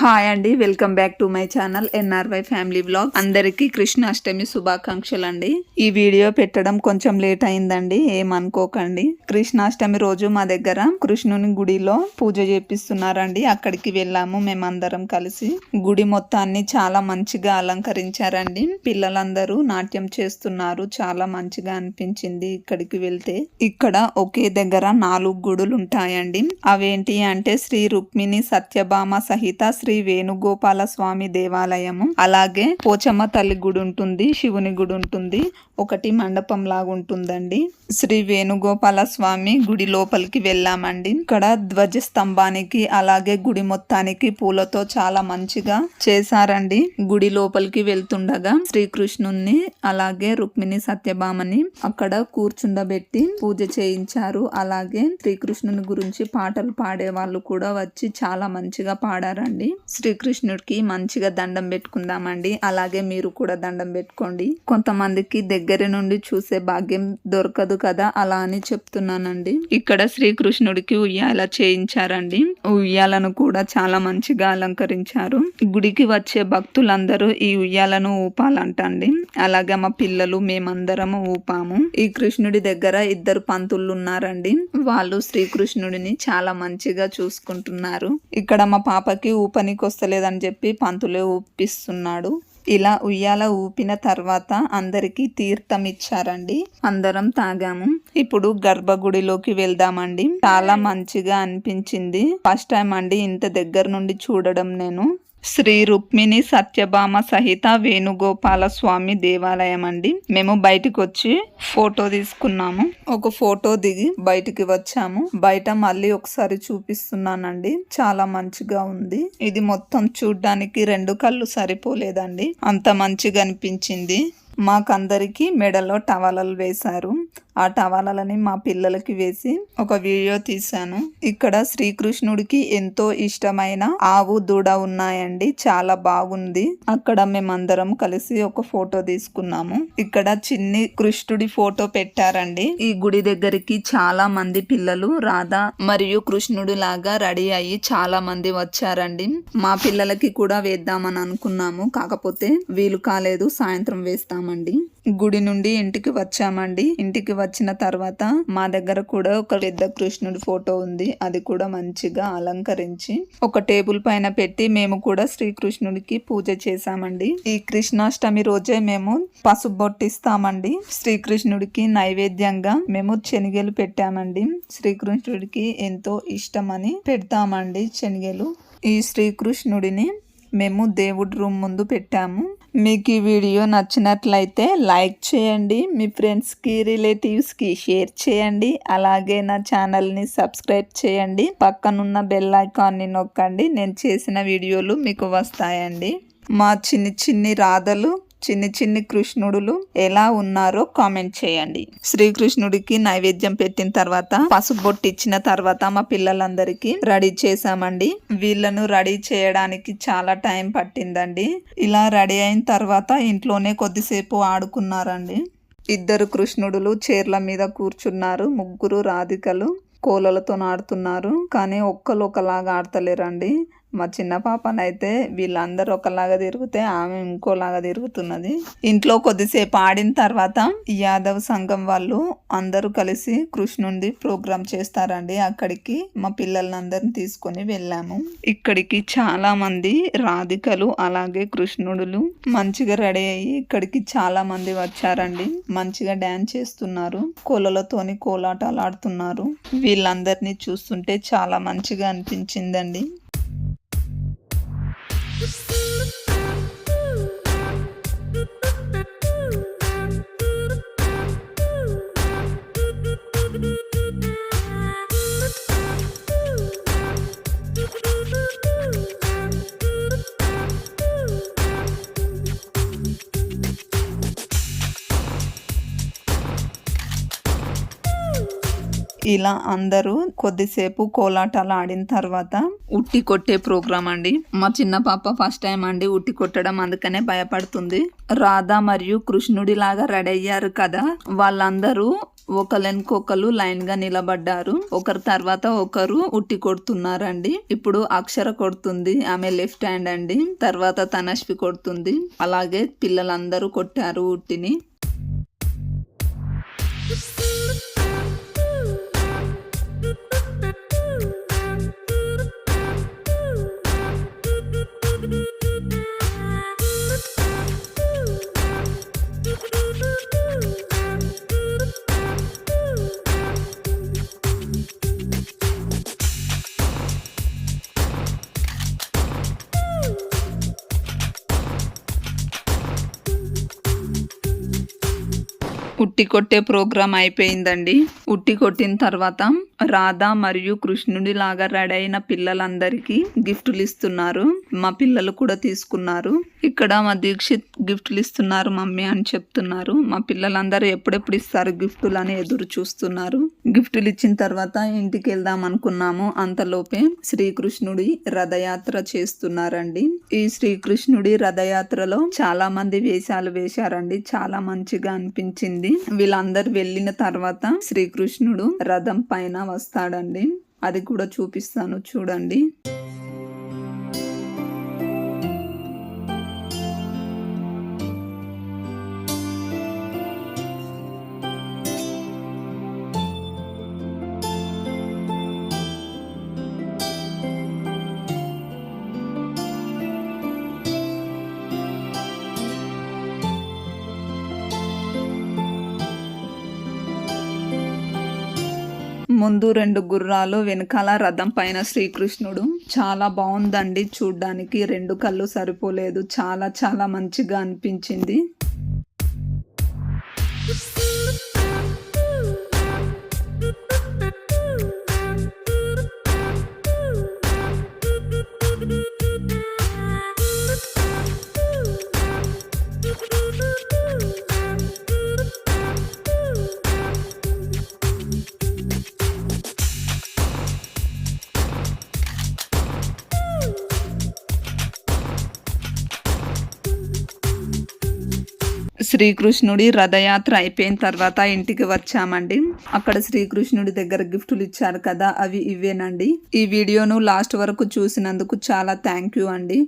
Hi అండి welcome back to my channel NRY family blog అందరికీ కృష్ణాష్టమి శుభాకాంక్షలు అండి ఈ వీడియో పెట్టడం కొంచెం లేట్ అయిందండి ఏమనుకోకండి. కృష్ణాష్టమి రోజు మా దగ్గర కృష్ణుని గుడిలో పూజ చేపిస్తున్నారండి. అక్కడికి వెళ్ళాము మేమందరం కలిసి. గుడి మొత్తాన్ని చాలా మంచిగా అలంకరించారండి. పిల్లలందరూ నాట్యం చేస్తున్నారు చాలా మంచిగా అనిపించింది ఇక్కడికి వెళ్తే. ఇక్కడ ఒకే దగ్గర నాలుగు గుడులు ఉంటాయండి అవేంటి అంటే శ్రీ రుక్మిణి సత్యభామ సహిత శ్రీ శ్రీ వేణుగోపాల స్వామి దేవాలయము. అలాగే పోచమ్మ తల్లి గుడి ఉంటుంది శివుని గుడి ఉంటుంది ఒకటి మండపం లాగా ఉంటుందండి శ్రీ వేణుగోపాల స్వామి గుడి లోపలికి వెళ్ళామండి. ఇక్కడ ధ్వజ స్తంభానికి అలాగే గుడి మొత్తానికి పూలతో చాలా మంచిగా చేశారండి. గుడి లోపలికి వెళ్తుండగా శ్రీకృష్ణుణ్ణి అలాగే రుక్మిణి సత్యభామని అక్కడ కూర్చుండబెట్టి పూజ చేయించారు. అలాగే శ్రీకృష్ణుని గురించి పాటలు పాడే వాళ్ళు కూడా వచ్చి చాలా మంచిగా పాడారండి. శ్రీకృష్ణుడికి మంచిగా దండం పెట్టుకుందామండి. అలాగే మీరు కూడా దండం పెట్టుకోండి. కొంతమందికి దగ్గర దగ్గర నుండి చూసే భాగ్యం దొరకదు కదా? అలా అని చెప్తున్నానండి. ఇక్కడ శ్రీకృష్ణుడికి ఉయ్యాల చేయించారండి. ఉయ్యాలను కూడా చాలా మంచిగా అలంకరించారు. గుడికి వచ్చే భక్తులందరూ ఈ ఉయ్యాలను ఊపాలంటండి. అలాగే మా పిల్లలు మేమందరము ఊపాము. ఈ కృష్ణుడి దగ్గర ఇద్దరు పంతులు ఉన్నారండి. వాళ్ళు శ్రీకృష్ణుడిని చాలా మంచిగా చూసుకుంటున్నారు. ఇక్కడ మా పాపకి ఊపనికి వస్తలేదని చెప్పి పంతులే ఊపిస్తున్నాడు. ఇలా ఉయ్యాల ఊపిన తర్వాత అందరికి తీర్థం ఇచ్చారండి అందరం తాగాము. ఇప్పుడు గర్భగుడిలోకి వెళ్దామండి. చాలా మంచిగా అనిపించింది. ఫస్ట్ టైం అండి ఇంత దగ్గర నుండి చూడడం నేను. శ్రీ రుక్మిణి సత్యభామ సహిత వేణుగోపాల స్వామి దేవాలయం అండి. మేము బయటికి వచ్చి ఫోటో తీసుకున్నాము. ఒక ఫోటో దిగి బయటికి వచ్చాము. బయట మళ్ళీ ఒకసారి చూపిస్తున్నానండి. చాలా మంచిగా ఉంది. ఇది మొత్తం చూడ్డానికి రెండు కళ్ళు సరిపోలేదండి. అంత మంచిగా అనిపించింది. మాకందరికి మెడలో టవలలు వేశారు. ఆ టవాలని మా పిల్లలకి వేసి ఒక వీడియో తీశాను. ఇక్కడ శ్రీకృష్ణుడికి ఎంతో ఇష్టమైన ఆవు దూడ ఉన్నాయండి. చాలా బాగుంది. అక్కడ మేమందరం కలిసి ఒక ఫోటో తీసుకున్నాము. ఇక్కడ చిన్ని కృష్ణుడి ఫోటో పెట్టారండి. ఈ గుడి దగ్గరికి చాలా మంది పిల్లలు రాధా మరియు కృష్ణుడి లాగా రెడీ అయ్యి చాలా మంది వచ్చారండి. మా పిల్లలకి కూడా వేద్దామని అనుకున్నాము. కాకపోతే వీలు కాలేదు. సాయంత్రం వేస్తామండి. గుడి నుండి ఇంటికి వచ్చామండి. ఇంటికి వచ్చిన తర్వాత మా దగ్గర కూడా ఒక పెద్ద కృష్ణుడి ఫోటో ఉంది. అది కూడా మంచిగా అలంకరించి ఒక టేబుల్ పైన పెట్టి మేము కూడా శ్రీకృష్ణుడికి పూజ చేశామండి. ఈ కృష్ణాష్టమి రోజే మేము పసుపు బొట్టిస్తామండి. శ్రీకృష్ణుడికి నైవేద్యంగా మేము శనిగలు పెట్టామండి. శ్రీకృష్ణుడికి ఎంతో ఇష్టమని పెడతామండి శనిగలు. ఈ శ్రీకృష్ణుడిని మేము దేవుడి రూమ్ ముందు పెట్టాము. మీకు ఈ వీడియో నచ్చినట్లయితే లైక్ చేయండి మీ ఫ్రెండ్స్కి రిలేటివ్స్కి షేర్ చేయండి అలాగే నా ఛానల్ని సబ్స్క్రైబ్ చేయండి. పక్కనున్న బెల్ ఐకాన్ని నొక్కండి నేను చేసిన వీడియోలు మీకు వస్తాయండి. మా చిన్ని చిన్ని రాధలు చిన్ని చిన్ని కృష్ణుడులు ఎలా ఉన్నారో కామెంట్ చేయండి. శ్రీకృష్ణుడికి నైవేద్యం పెట్టిన తర్వాత పసుపు బొట్టు ఇచ్చిన తర్వాత మా పిల్లలందరికీ రెడీ చేసామండి వీళ్ళను రెడీ చేయడానికి చాలా టైం పట్టిందండి. ఇలా రెడీ అయిన తర్వాత ఇంట్లోనే కొద్దిసేపు ఆడుకున్నారండి. ఇద్దరు కృష్ణుడులు చీర్ల మీద కూర్చున్నారు. ముగ్గురు రాధికలు కోలలతో ఆడుతున్నారు. కానీ ఒక్కరు ఒకలాగా ఆడతలేరండి. మా చిన్న పాపనైతే వీళ్ళందరూ ఒకలాగా తిరిగితే ఆమె ఇంకోలాగా తిరుగుతున్నది. ఇంట్లో కొద్దిసేపు ఆడిన తర్వాత యాదవ్ సంఘం వాళ్ళు అందరూ కలిసి కృష్ణుండి ప్రోగ్రామ్ చేస్తారండి. అక్కడికి మా పిల్లలందరిని తీసుకొని వెళ్ళాము. ఇక్కడికి చాలా మంది రాధికలు అలాగే కృష్ణుడులు మంచిగా రెడీ అయ్యి ఇక్కడికి చాలా మంది వచ్చారండి. మంచిగా డాన్స్ చేస్తున్నారు. కోలలతోని కోలాటాలు ఆడుతున్నారు. వీళ్ళందరినీ చూస్తుంటే చాలా మంచిగా అనిపించిందండి. ఇలా అందరూ కొద్దిసేపు కోలాటాలు ఆడిన తర్వాత ఉట్టి కొట్టే ప్రోగ్రామ్ అండి. మా చిన్న పాప ఫస్ట్ టైం అండి ఉట్టి కొట్టడం అందుకనే భయపడుతుంది. రాధా మరియు కృష్ణుడి లాగా రెడీ అయ్యారు కదా. వాళ్ళందరూ ఒకరికొకరు లైన్గా నిలబడ్డారు. ఒకరి తర్వాత ఒకరు ఉట్టి కొడుతున్నారండి. ఇప్పుడు అక్షర కొడుతుంది ఆమె లెఫ్ట్ హ్యాండ్ అండి. తర్వాత తనస్వి కొడుతుంది. అలాగే పిల్లలందరూ కొట్టారు ఉట్టిని. ఉట్టి కొట్టే ప్రోగ్రాం అయిపోయిందండి. ఉట్టి కొట్టిన తర్వాత రాధ మరియు కృష్ణుడి లాగా రెడీ అయిన పిల్లలందరికీ గిఫ్టులు ఇస్తున్నారు. మా పిల్లలు కూడా తీసుకున్నారు. ఇక్కడ మా దీక్షిత్ గిఫ్ట్లు ఇస్తున్నారు మమ్మీ అని చెప్తున్నారు. మా పిల్లలందరూ ఎప్పుడెప్పుడు ఇస్తారు గిఫ్టులు అని ఎదురు చూస్తున్నారు. గిఫ్టులు ఇచ్చిన తర్వాత ఇంటికి వెళ్దాం అనుకున్నాము. అంతలోపే శ్రీకృష్ణుడి రథయాత్ర చేస్తున్నారండి. ఈ శ్రీకృష్ణుడి రథయాత్రలో చాలా మంది వేషాలు వేశారండి. చాలా మంచిగా అనిపించింది. వీళ్ళందరూ వెళ్ళిన తర్వాత శ్రీకృష్ణుడు రథం పైన వస్తాడండి. అది కూడా చూపిస్తాను చూడండి. ముందు రెండు గుర్రాలు వెనకాల రథం పైన శ్రీకృష్ణుడు. చాలా బాగుందండి చూడ్డానికి. రెండు కళ్ళు సరిపోలేదు. చాలా చాలా మంచిగా అనిపించింది. శ్రీకృష్ణుడి రథయాత్ర అయిపోయిన తర్వాత ఇంటికి వచ్చామండి. అక్కడ శ్రీకృష్ణుడి దగ్గర గిఫ్టులు ఇచ్చారు కదా అవి ఇవేనండి ఈ వీడియోను లాస్ట్ వరకు చూసినందుకు చాలా థ్యాంక్ యూ అండి.